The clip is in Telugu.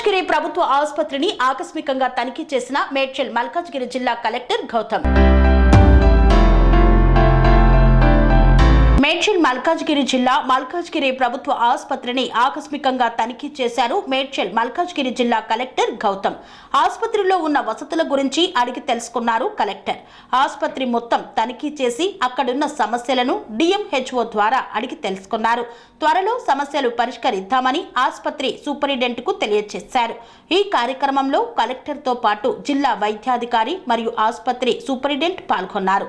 మల్కాజ్గిరి ప్రభుత్వ ఆసుపత్రిని ఆకస్మికంగా తనిఖీ చేసిన మేడ్చల్ మల్కాజ్గిరి జిల్లా కలెక్టర్ గౌతమ్. మేడ్చల్ మల్కాజ్గిరి జిల్లా మల్కాజ్గిరి ప్రభుత్వ ఆసుపత్రిని ఆకస్మికంగా తనిఖీ చేశారు మేడ్చల్ మల్కాజ్గిరి జిల్లా కలెక్టర్ గౌతమ్. ఆసుపత్రిలో ఉన్న వసతుల గురించి అడిగి తెలుసుకున్నారు కలెక్టర్. ఆసుపత్రి మొత్తం తనిఖీ చేసి అక్కడున్న సమస్యలను డిఎంహెచ్ఓ ద్వారా అడిగి తెలుసుకున్నారు. త్వరలో సమస్యలు పరిష్కరిద్దామని ఆసుపత్రి సూపరింటెండెంట్కు తెలియజేశారు. ఈ కార్యక్రమంలో కలెక్టర్తో పాటు జిల్లా వైద్యాధికారి మరియు ఆసుపత్రి సూపరింటెండెంట్ పాల్గొన్నారు.